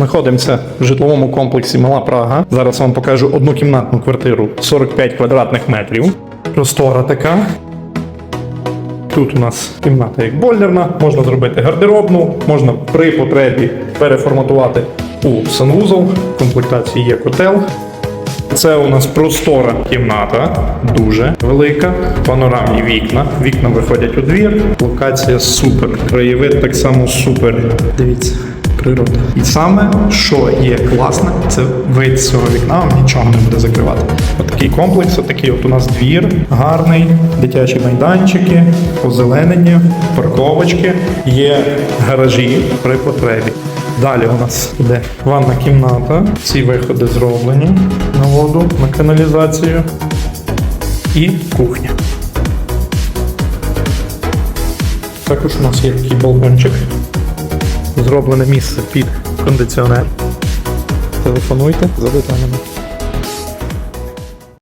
Знаходимося в житловому комплексі Мала Прага. Зараз вам покажу однокімнатну квартиру 45 квадратних метрів. Простора така. Тут у нас кімната як бойлерна, можна зробити гардеробну, можна при потребі переформатувати у санвузол. В комплектації є котел. Це у нас простора кімната, дуже велика, панорамні вікна. Вікна виходять у двір. Локація супер. Краєвид так само супер. Дивіться, природа. І саме, що є класне, це вид з цього вікна вам нічого не буде закривати. Отакий комплекс, отакий от у нас двір, гарний, дитячі майданчики, озеленення, парковочки, є гаражі при потребі. Далі у нас іде ванна кімната. Ці виходи зроблені на воду, на каналізацію. І кухня. Також у нас є такий балкончик. Зроблене місце під кондиціонер. Телефонуйте за деталями.